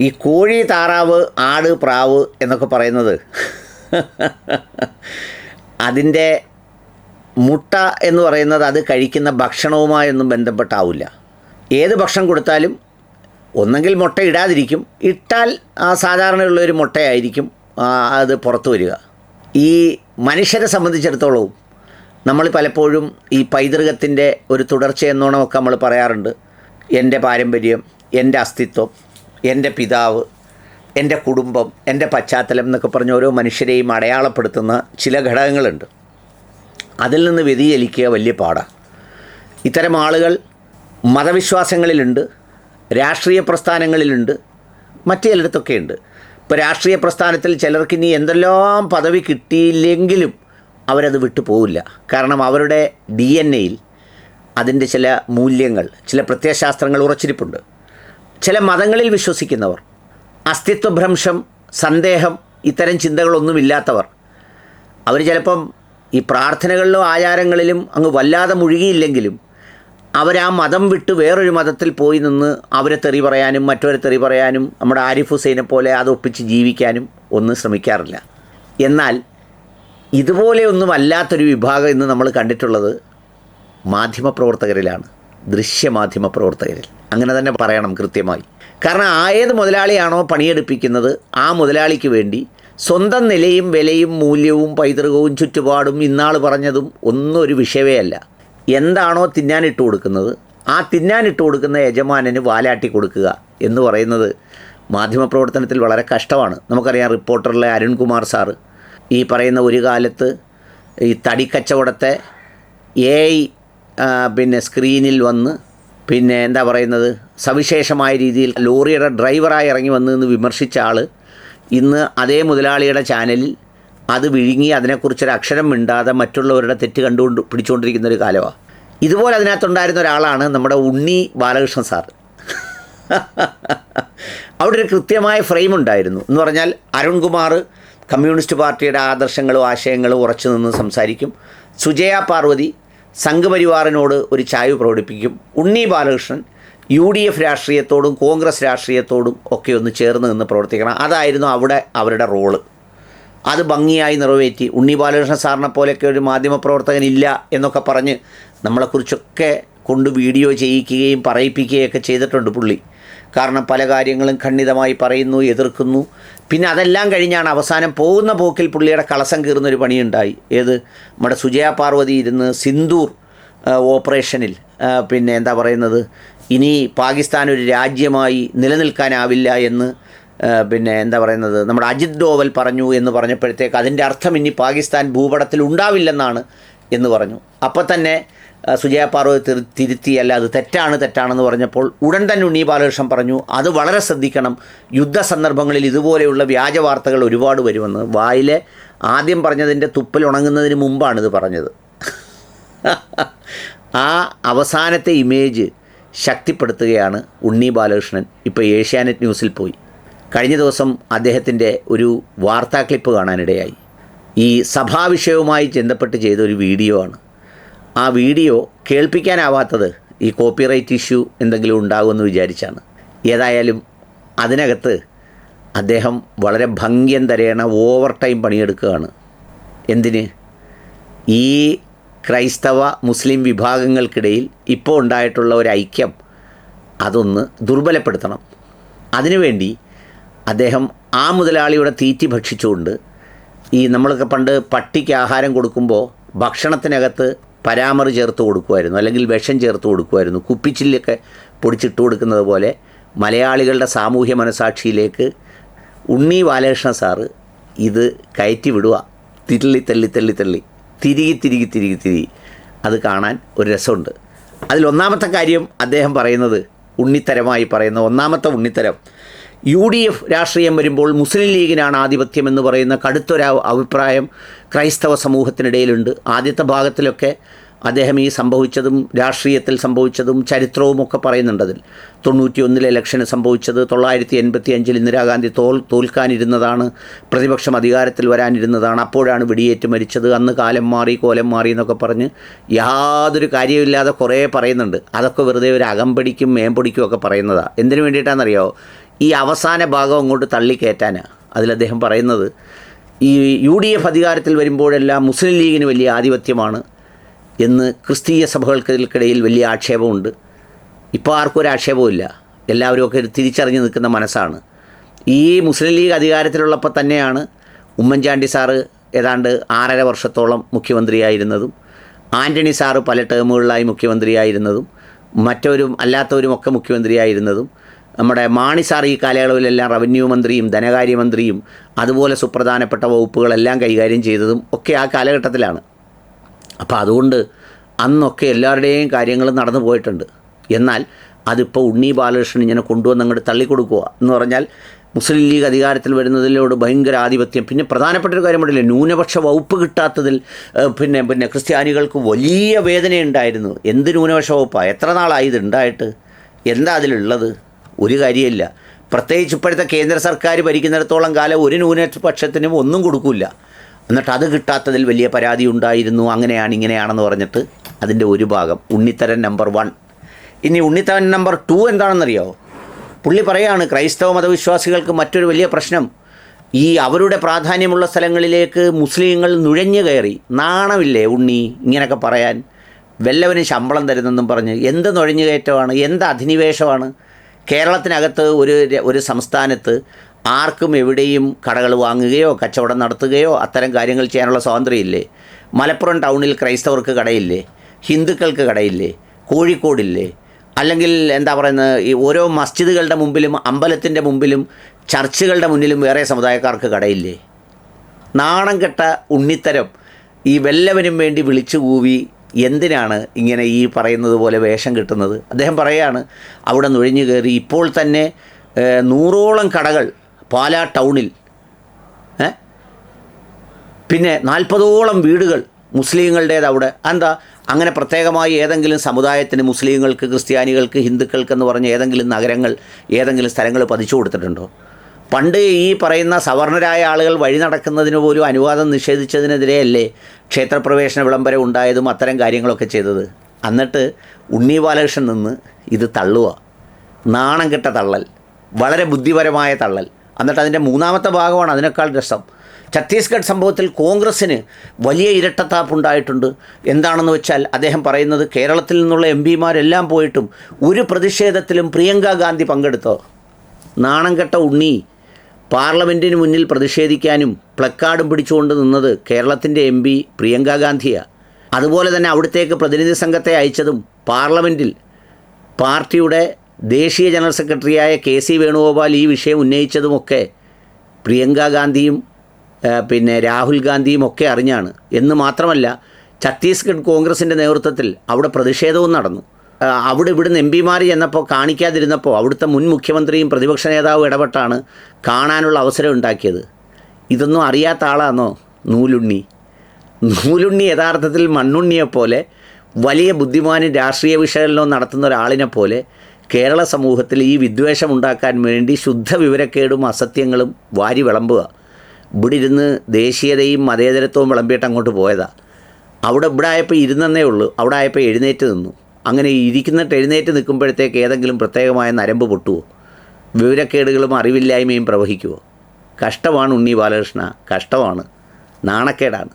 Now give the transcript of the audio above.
ഈ കോഴി താറാവ് ആട് പ്രാവ് എന്നൊക്കെ പറയുന്നത്. അതിന്റെ മുട്ട എന്ന് പറയുന്നത് അത് കഴിക്കുന്ന ഭക്ഷണവുമായൊന്നും ബന്ധപ്പെട്ടാവില്ല. ഏത് ഭക്ഷണം കൊടുത്താലും ഒന്നെങ്കിൽ മുട്ട ഇടാതിരിക്കും. ഇട്ടാൽ ആ സാധാരണയുള്ളൊരു മുട്ടയായിരിക്കും അത് പുറത്തു വരിക. ഈ മനുഷ്യരെ സംബന്ധിച്ചിടത്തോളവും നമ്മൾ പലപ്പോഴും ഈ പൈതൃകത്തിന്റെ ഒരു തുടർച്ചയെന്നോണമൊക്കെ നമ്മൾ പറയാറുണ്ട്. എന്റെ പാരമ്പര്യം എന്റെ അസ്തിത്വം എന്റെ പിതാവ് എന്റെ കുടുംബം എന്റെ പശ്ചാത്തലം എന്നൊക്കെ പറഞ്ഞ് ഓരോ മനുഷ്യരെയും അടയാളപ്പെടുത്തുന്ന ചില ഘടകങ്ങളുണ്ട്. അതിൽ നിന്ന് വ്യതിചലിക്കുക വലിയ പാടാണ് ഇത്തരം ആളുകൾ മതവിശ്വാസങ്ങളിലുണ്ട് രാഷ്ട്രീയ പ്രസ്ഥാനങ്ങളിലുണ്ട് മറ്റു ചിലയിടത്തൊക്കെ ഉണ്ട് ഇപ്പോൾ രാഷ്ട്രീയ പ്രസ്ഥാനത്തിൽ ചിലർക്ക് ഇനി എന്തെല്ലാം പദവി കിട്ടിയില്ലെങ്കിലും അവരത് വിട്ടു പോവില്ല. കാരണം അവരുടെ ഡി എൻ എയിൽ അതിന്റെ ചില മൂല്യങ്ങൾ ചില പ്രത്യയശാസ്ത്രങ്ങൾ ഉറച്ചിരിപ്പുണ്ട്. ചില മതങ്ങളിൽ വിശ്വസിക്കുന്നവർ അസ്തിത്വഭ്രംശം സന്ദേഹം ഇത്തരം ചിന്തകളൊന്നുമില്ലാത്തവർ അവർ ചിലപ്പം ഈ പ്രാർത്ഥനകളിലും ആചാരങ്ങളിലും അങ്ങ് വല്ലാതെ മുഴുകിയില്ലെങ്കിലും അവരാ മതം വിട്ട് വേറൊരു മതത്തിൽ പോയി നിന്ന് അവരെ തെറി പറയാനും മറ്റവരെ തെറി പറയാനും നമ്മുടെ ആരിഫ് ഹുസൈനെ പോലെ അത് ഒപ്പിച്ച് ജീവിക്കാനും ഒന്നും ശ്രമിക്കാറില്ല. എന്നാൽ ഇതുപോലെയൊന്നും അല്ലാത്തൊരു വിഭാഗം ഇന്ന് നമ്മൾ കണ്ടിട്ടുള്ളത് മാധ്യമപ്രവർത്തകരിലാണ്. ദൃശ്യമാധ്യമ പ്രവർത്തകരിൽ. അങ്ങനെ തന്നെ പറയണം കൃത്യമായി. കാരണം ഏത് മുതലാളിയാണോ പണിയെടുപ്പിക്കുന്നത് ആ മുതലാളിക്ക് വേണ്ടി സ്വന്തം നിലയും വിലയും മൂല്യവും പൈതൃകവും ചുറ്റുപാടും ഇന്നാൾ പറഞ്ഞതും ഒന്നും ഒരു വിഷയമേ അല്ല. എന്താണോ തിന്നാനിട്ട് കൊടുക്കുന്നത് ആ തിന്നാനിട്ട് കൊടുക്കുന്ന യജമാനന് വാലാട്ടി കൊടുക്കുക എന്ന് പറയുന്നത് മാധ്യമപ്രവർത്തനത്തിൽ വളരെ കഷ്ടമാണ്. നമുക്കറിയാം റിപ്പോർട്ടറിലെ അരുൺകുമാർ സാറ് ഈ പറയുന്ന ഒരു കാലത്ത് ഈ തടിക്കച്ചവടത്തെ എ ഐ പിന്നെ സ്ക്രീനിൽ വന്ന് പിന്നെ എന്താ പറയുന്നത്? സവിശേഷമായ രീതിയിൽ ലോറിയുടെ ഡ്രൈവറായി ഇറങ്ങി വന്നു എന്ന് വിമർശിച്ച ആൾ ഇന്ന് അതേ മുതലാളിയുടെ ചാനലിൽ അത് വിഴുങ്ങി അതിനെക്കുറിച്ചൊരു അക്ഷരം മിണ്ടാതെ മറ്റുള്ളവരുടെ തെറ്റ് കണ്ടുകൊണ്ട് പിടിച്ചുകൊണ്ടിരിക്കുന്ന ഒരു കാലമാണ് ഇതുപോലെ അതിനകത്തുണ്ടായിരുന്ന ഒരാളാണ് നമ്മുടെ ഉണ്ണി ബാലകൃഷ്ണൻ സാർ. അവിടെ ഒരു കൃത്യമായ ഫ്രെയിം ഉണ്ടായിരുന്നു. എന്ന് പറഞ്ഞാൽ അരുൺകുമാർ കമ്മ്യൂണിസ്റ്റ് പാർട്ടിയുടെ ആദർശങ്ങളും ആശയങ്ങളും ഉറച്ചു നിന്ന് സംസാരിക്കും. സുജയ പാർവതി സംഘപരിവാറിനോട് ഒരു ചായ്വ് പ്രകടിപ്പിക്കും. Unni Balakrishnan U D F രാഷ്ട്രീയത്തോടും Congress രാഷ്ട്രീയത്തോടും ഒക്കെ ഒന്ന് ചേർന്ന് നിന്ന് പ്രവർത്തിക്കണം. അതായിരുന്നു അവിടെ അവരുടെ റോൾ. അത് ഭംഗിയായി നിറവേറ്റി. ഉണ്ണി ബാലകൃഷ്ണൻ സാറിനെ പോലെയൊക്കെ ഒരു മാധ്യമപ്രവർത്തകൻ ഇല്ല എന്നൊക്കെ പറഞ്ഞ് നമ്മളെക്കുറിച്ചൊക്കെ കൊണ്ട് വീഡിയോ ചെയ്യിക്കുകയും പറയിപ്പിക്കുകയൊക്കെ ചെയ്തിട്ടുണ്ട് പുള്ളി. കാരണം പല കാര്യങ്ങളും ഖണ്ഡിതമായി പറയുന്നു എതിർക്കുന്നു. പിന്നെ അതെല്ലാം കഴിഞ്ഞാണ് അവസാനം പോകുന്ന പോക്കിൽ പുള്ളിയുടെ കളസം കീറുന്നൊരു പണിയുണ്ടായി. ഏത്? നമ്മുടെ സുജയ പാർവതി ഇരുന്ന് സിന്ദൂർ ഓപ്പറേഷനിൽ പിന്നെ എന്താ പറയുന്നത്? ഇനി പാകിസ്ഥാൻ ഒരു രാജ്യമായി നിലനിൽക്കാനാവില്ല എന്ന് പിന്നെ എന്താ പറയുന്നത്? നമ്മുടെ അജിത് ഡോവൽ പറഞ്ഞു എന്ന് പറഞ്ഞപ്പോഴത്തേക്ക് അതിന്റെ അർത്ഥം ഇനി പാകിസ്ഥാൻ ഭൂപടത്തിൽ ഉണ്ടാവില്ലെന്നാണ് എന്ന് പറഞ്ഞു. അപ്പം തന്നെ സുജയ പാർവതി തിരു തിരുത്തിയല്ല അത് തെറ്റാണ് തെറ്റാണെന്ന് പറഞ്ഞപ്പോൾ ഉടൻ തന്നെ ഉണ്ണി ബാലകൃഷ്ണൻ പറഞ്ഞു അത് വളരെ ശ്രദ്ധിക്കണം. യുദ്ധ സന്ദർഭങ്ങളിൽ ഇതുപോലെയുള്ള വ്യാജ വാർത്തകൾ ഒരുപാട് വരുമെന്ന്. വായിലെ ആദ്യം പറഞ്ഞതിന്റെ തുപ്പൽ ഉണങ്ങുന്നതിന് മുമ്പാണ് ഇത് പറഞ്ഞത്. ആ അവസാനത്തെ ഇമേജ് ശക്തിപ്പെടുത്തുകയാണ് ഉണ്ണി ബാലകൃഷ്ണൻ ഇപ്പോൾ ഏഷ്യാനെറ്റ് ന്യൂസിൽ പോയി. കഴിഞ്ഞ ദിവസം അദ്ദേഹത്തിന്റെ ഒരു വാർത്താ ക്ലിപ്പ് കാണാനിടയായി. ഈ സഭാവിഷയവുമായി ബന്ധപ്പെട്ട് ചെയ്ത ഒരു വീഡിയോ ആണ്. ആ വീഡിയോ കേൾപ്പിക്കാനാവാത്തത് ഈ കോപ്പിറൈറ്റ് ഇഷ്യൂ എന്തെങ്കിലും ഉണ്ടാകുമെന്ന് വിചാരിച്ചാണ്. ഏതായാലും അതിനകത്ത് അദ്ദേഹം വളരെ ഭംഗ്യം തരേണ ഓവർ ടൈം പണിയെടുക്കുകയാണ്. എന്തിന്? ഈ ക്രൈസ്തവ മുസ്ലിം വിഭാഗങ്ങൾക്കിടയിൽ ഇപ്പോൾ ഉണ്ടായിട്ടുള്ള ഒരു ഐക്യം അതൊന്ന് ദുർബലപ്പെടുത്തണം. അതിനുവേണ്ടി അദ്ദേഹം ആ മുതലാളിയുടെ തീറ്റി ഭക്ഷിച്ചുകൊണ്ട് ഈ നമ്മളൊക്കെ പണ്ട് പട്ടിക്ക് ആഹാരം കൊടുക്കുമ്പോൾ ഭക്ഷണത്തിനകത്ത് പരാമറ് ചേർത്ത് കൊടുക്കുമായിരുന്നു. അല്ലെങ്കിൽ വിഷം ചേർത്ത് കൊടുക്കുമായിരുന്നു. കുപ്പിച്ചില്ലൊക്കെ പൊടിച്ചിട്ട് കൊടുക്കുന്നത് പോലെ മലയാളികളുടെ സാമൂഹ്യ മനസാക്ഷിയിലേക്ക് ഉണ്ണി ബാലകൃഷ്ണ സാറ് ഇത് കയറ്റി വിടുക. തിരുള്ളി തള്ളി തള്ളി തള്ളി. തിരികെ തിരികെ തിരികെ തിരി അത് കാണാൻ ഒരു രസമുണ്ട്. അതിൽ ഒന്നാമത്തെ കാര്യം അദ്ദേഹം പറയുന്നത് ഉണ്ണിത്തരമായി പറയുന്ന ഒന്നാമത്തെ ഉണ്ണിത്തരം യു ഡി എഫ് രാഷ്ട്രീയം വരുമ്പോൾ മുസ്ലിം ലീഗിനാണ് ആധിപത്യം എന്ന് പറയുന്ന കടുത്തൊരു അഭിപ്രായം ക്രൈസ്തവ സമൂഹത്തിനിടയിലുണ്ട്. ആദ്യത്തെ ഭാഗത്തിലൊക്കെ അദ്ദേഹം ഈ സംഭവിച്ചതും രാഷ്ട്രീയത്തിൽ സംഭവിച്ചതും ചരിത്രവും ഒക്കെ പറയുന്നുണ്ട് അതിൽ. തൊണ്ണൂറ്റി ഒന്നിലെ ഇലക്ഷന് സംഭവിച്ചത് തൊള്ളായിരത്തി എൺപത്തി അഞ്ചിൽ ഇന്ദിരാഗാന്ധി തോൽ തോൽക്കാനിരുന്നതാണ് പ്രതിപക്ഷം അധികാരത്തിൽ വരാനിരുന്നതാണ് അപ്പോഴാണ് വെടിയേറ്റ് മരിച്ചത് അന്ന് കാലം മാറി കോലം മാറി എന്നൊക്കെ പറഞ്ഞ് യാതൊരു കാര്യമില്ലാതെ കുറേ പറയുന്നുണ്ട്. അതൊക്കെ വെറുതെ ഒരു അകമ്പടിക്കും മേമ്പടിക്കും ഒക്കെ പറയുന്നതാണ് എന്തിനു വേണ്ടിയിട്ടാണെന്നറിയോ ഈ അവസാന ഭാഗം അങ്ങോട്ട് തള്ളിക്കയറ്റാനാണ് അതിൽ അദ്ദേഹം പറയുന്നത് ഈ യു ഡി എഫ് അധികാരത്തിൽ വരുമ്പോഴെല്ലാം മുസ്ലിം ലീഗിന് വലിയ ആധിപത്യമാണ് എന്ന് ക്രിസ്തീയ സഭകൾക്കിടയിൽ വലിയ ആക്ഷേപമുണ്ട്. ഇപ്പോൾ ആർക്കും ഒരു ആക്ഷേപമില്ല എല്ലാവരും ഒക്കെ തിരിച്ചറിഞ്ഞ് നിൽക്കുന്ന മനസ്സാണ്. ഈ മുസ്ലിം ലീഗ് അധികാരത്തിലുള്ളപ്പോൾ തന്നെയാണ് ഉമ്മൻചാണ്ടി സാറ് ഏതാണ്ട് ആറര വർഷത്തോളം മുഖ്യമന്ത്രിയായിരുന്നതും ആന്റണി സാറ് പല ടേമുകളിലായി മുഖ്യമന്ത്രിയായിരുന്നതും മറ്റവരും അല്ലാത്തവരും ഒക്കെ മുഖ്യമന്ത്രിയായിരുന്നതും നമ്മുടെ മാണി സാർ ഈ കാലയളവിലെല്ലാം റവന്യൂ മന്ത്രിയും ധനകാര്യമന്ത്രിയും അതുപോലെ സുപ്രധാനപ്പെട്ട വകുപ്പുകളെല്ലാം കൈകാര്യം ചെയ്തതും ഒക്കെ ആ കാലഘട്ടത്തിലാണ്. അപ്പോൾ അതുകൊണ്ട് അന്നൊക്കെ എല്ലാവരുടെയും കാര്യങ്ങൾ നടന്നു പോയിട്ടുണ്ട്. എന്നാൽ അതിപ്പോൾ ഉണ്ണി ബാലകൃഷ്ണൻ ഇങ്ങനെ കൊണ്ടുവന്ന് അങ്ങോട്ട് തള്ളിക്കൊടുക്കുക എന്ന് പറഞ്ഞാൽ മുസ്ലിം ലീഗ് അധികാരത്തിൽ വരുന്നതിലോട് ഭയങ്കര ആധിപത്യം. പിന്നെ പ്രധാനപ്പെട്ട ഒരു കാര്യം പറഞ്ഞില്ലേ ന്യൂനപക്ഷ വകുപ്പ് കിട്ടാത്തതിൽ പിന്നെ പിന്നെ ക്രിസ്ത്യാനികൾക്ക് വലിയ വേദനയുണ്ടായിരുന്നു. എന്ത് ന്യൂനപക്ഷ വകുപ്പാണ് എത്ര നാളായി ഇത് ഉണ്ടായിട്ട്? എന്താ അതിലുള്ളത്? ഒരു കാര്യമില്ല. പ്രത്യേകിച്ച് ഇപ്പോഴത്തെ കേന്ദ്ര സർക്കാർ ഭരിക്കുന്നിടത്തോളം കാലം ഒരു ന്യൂനപക്ഷത്തിനും ഒന്നും കൊടുക്കില്ല. എന്നിട്ട് അത് കിട്ടാത്തതിൽ വലിയ പരാതി ഉണ്ടായിരുന്നു. അങ്ങനെയാണ് ഇങ്ങനെയാണെന്ന് പറഞ്ഞിട്ട് അതിന്റെ ഒരു ഭാഗം. Unnitharan number one. ഇനി ഉണ്ണിത്തരൻ നമ്പർ ടു എന്താണെന്നറിയോ? പുള്ളി പറയാണ് ക്രൈസ്തവ മതവിശ്വാസികൾക്ക് മറ്റൊരു വലിയ പ്രശ്നം. ഈ അവരുടെ പ്രാധാന്യമുള്ള സ്ഥലങ്ങളിലേക്ക് മുസ്ലിങ്ങൾ നുഴഞ്ഞു കയറി. നാണമില്ലേ ഉണ്ണി ഇങ്ങനെയൊക്കെ പറയാൻ? വല്ലവനും ശമ്പളം തരുന്നെന്നും പറഞ്ഞ് എന്ത് നുഴഞ്ഞു കയറ്റമാണ്? എന്ത് അധിനിവേശമാണ്? കേരളത്തിനകത്ത് ഒരു ഒരു സംസ്ഥാനത്ത് ആർക്കും എവിടെയും കടകൾ വാങ്ങുകയോ കച്ചവടം നടത്തുകയോ അത്തരം കാര്യങ്ങൾ ചെയ്യാനുള്ള സ്വാതന്ത്ര്യമില്ലേ? മലപ്പുറം ടൗണിൽ ക്രൈസ്തവർക്ക് കടയില്ലേ? ഹിന്ദുക്കൾക്ക് കടയില്ലേ? കോഴിക്കോടില്ലേ? അല്ലെങ്കിൽ എന്താ പറയുന്നത് ഈ ഓരോ മസ്ജിദുകളുടെ മുമ്പിലും അമ്പലത്തിന്റെ മുമ്പിലും ചർച്ചുകളുടെ മുന്നിലും വേറെ സമുദായക്കാർക്ക് കടയില്ലേ? നാണം കെട്ട ഉണ്ണിത്തരം ഈ വെല്ലവനും വേണ്ടി വിളിച്ചു കൂവി എന്തിനാണ് ഇങ്ങനെ ഈ പറയുന്നത് പോലെ വേഷം കിട്ടുന്നത്? അദ്ദേഹം പറയാണ് അവിടെ നുഴഞ്ഞു കയറി ഇപ്പോൾ തന്നെ നൂറോളം കടകൾ പാലാ ടൗണിൽ? പിന്നെ നാൽപ്പതോളം വീടുകൾ മുസ്ലിങ്ങളുടേത് അവിടെ. എന്താ അങ്ങനെ പ്രത്യേകമായി ഏതെങ്കിലും സമുദായത്തിന് മുസ്ലിങ്ങൾക്ക് ക്രിസ്ത്യാനികൾക്ക് ഹിന്ദുക്കൾക്ക് എന്ന് പറഞ്ഞ ഏതെങ്കിലും നഗരങ്ങൾ ഏതെങ്കിലും സ്ഥലങ്ങൾ പതിച്ചു കൊടുത്തിട്ടുണ്ടോ? പണ്ട് ഈ പറയുന്ന സവർണരായ ആളുകൾ വഴി നടക്കുന്നതിന് പോലും അനുവാദം നിഷേധിച്ചതിനെതിരെയല്ലേ ക്ഷേത്രപ്രവേശന വിളംബരം ഉണ്ടായതും അത്തരം കാര്യങ്ങളൊക്കെ ചെയ്തത്? എന്നിട്ട് ഉണ്ണി ബാലകൃഷ്ണൻ നിന്ന് ഇത് തള്ളുക. നാണം കെട്ട തള്ളൽ. വളരെ ബുദ്ധിപരമായ തള്ളൽ. എന്നിട്ട് അതിന്റെ മൂന്നാമത്തെ ഭാഗമാണ് അതിനേക്കാൾ രസം. ഛത്തീസ്ഗഡ് സംഭവത്തിൽ കോൺഗ്രസ്സിന് വലിയ ഇരട്ടത്താപ്പുണ്ടായിട്ടുണ്ട്. എന്താണെന്ന് വെച്ചാൽ അദ്ദേഹം പറയുന്നത് കേരളത്തിൽ നിന്നുള്ള എം പിമാരെല്ലാം പോയിട്ടും ഒരു പ്രതിഷേധത്തിലും പ്രിയങ്ക ഗാന്ധി പങ്കെടുത്തോ? നാണം കെട്ട ഉണ്ണി പാർലമെന്റിന് മുന്നിൽ പ്രതിഷേധിക്കാനും പ്ലക്കാർഡും പിടിച്ചുകൊണ്ട് നിന്നത് കേരളത്തിന്റെ എം പി പ്രിയങ്ക ഗാന്ധിയാണ് അതുപോലെ തന്നെ അവിടത്തേക്ക് പ്രതിനിധി സംഘത്തെ അയച്ചതും പാർലമെന്റിൽ പാർട്ടിയുടെ ദേശീയ ജനറൽ സെക്രട്ടറിയായ കെ സി വേണുഗോപാൽ ഈ വിഷയം ഉന്നയിച്ചതുമൊക്കെ പ്രിയങ്ക ഗാന്ധിയും പിന്നെ രാഹുൽ ഗാന്ധിയും ഒക്കെ അറിഞ്ഞാണ്. എന്ന് മാത്രമല്ല ഛത്തീസ്ഗഡ് കോൺഗ്രസിന്റെ നേതൃത്വത്തിൽ അവിടെ പ്രതിഷേധവും നടന്നു. അവിടെ ഇവിടുന്ന് എം പിമാർ ചെന്നപ്പോൾ കാണിക്കാതിരുന്നപ്പോൾ അവിടുത്തെ മുൻ മുഖ്യമന്ത്രിയും പ്രതിപക്ഷ നേതാവും ഇടപെട്ടാണ് കാണാനുള്ള അവസരം ഉണ്ടാക്കിയത്. ഇതൊന്നും അറിയാത്ത ആളാണോ നൂലുണ്ണി. നൂലുണ്ണി യഥാർത്ഥത്തിൽ മണ്ണുണ്ണിയെപ്പോലെ വലിയ ബുദ്ധിമാനും രാഷ്ട്രീയ വിശകലനവും നടത്തുന്ന ഒരാളിനെ പോലെ കേരള സമൂഹത്തിൽ ഈ വിദ്വേഷം ഉണ്ടാക്കാൻ വേണ്ടി ശുദ്ധ വിവരക്കേടും അസത്യങ്ങളും വാരി വിളമ്പുക. ഇവിടെ ഇരുന്ന് ദേശീയതയും മതേതരത്വവും വിളമ്പിയിട്ട് അങ്ങോട്ട് പോയതാണ് അവിടെ ഇവിടെ ആയപ്പോൾ ഇരുന്നേ ഉള്ളൂ. അവിടെ ആയപ്പോൾ എഴുന്നേറ്റ് നിന്നു. അങ്ങനെ ഇരിക്കുന്നിട്ട് എഴുന്നേറ്റ് നിൽക്കുമ്പോഴത്തേക്ക് ഏതെങ്കിലും പ്രത്യേകമായ നരമ്പ് പൊട്ടുമോ വിവരക്കേടുകളും അറിവില്ലായ്മയും പ്രവഹിക്കുമോ കഷ്ടമാണ് ഉണ്ണി ബാലകൃഷ്ണ. കഷ്ടമാണ്. നാണക്കേടാണ്.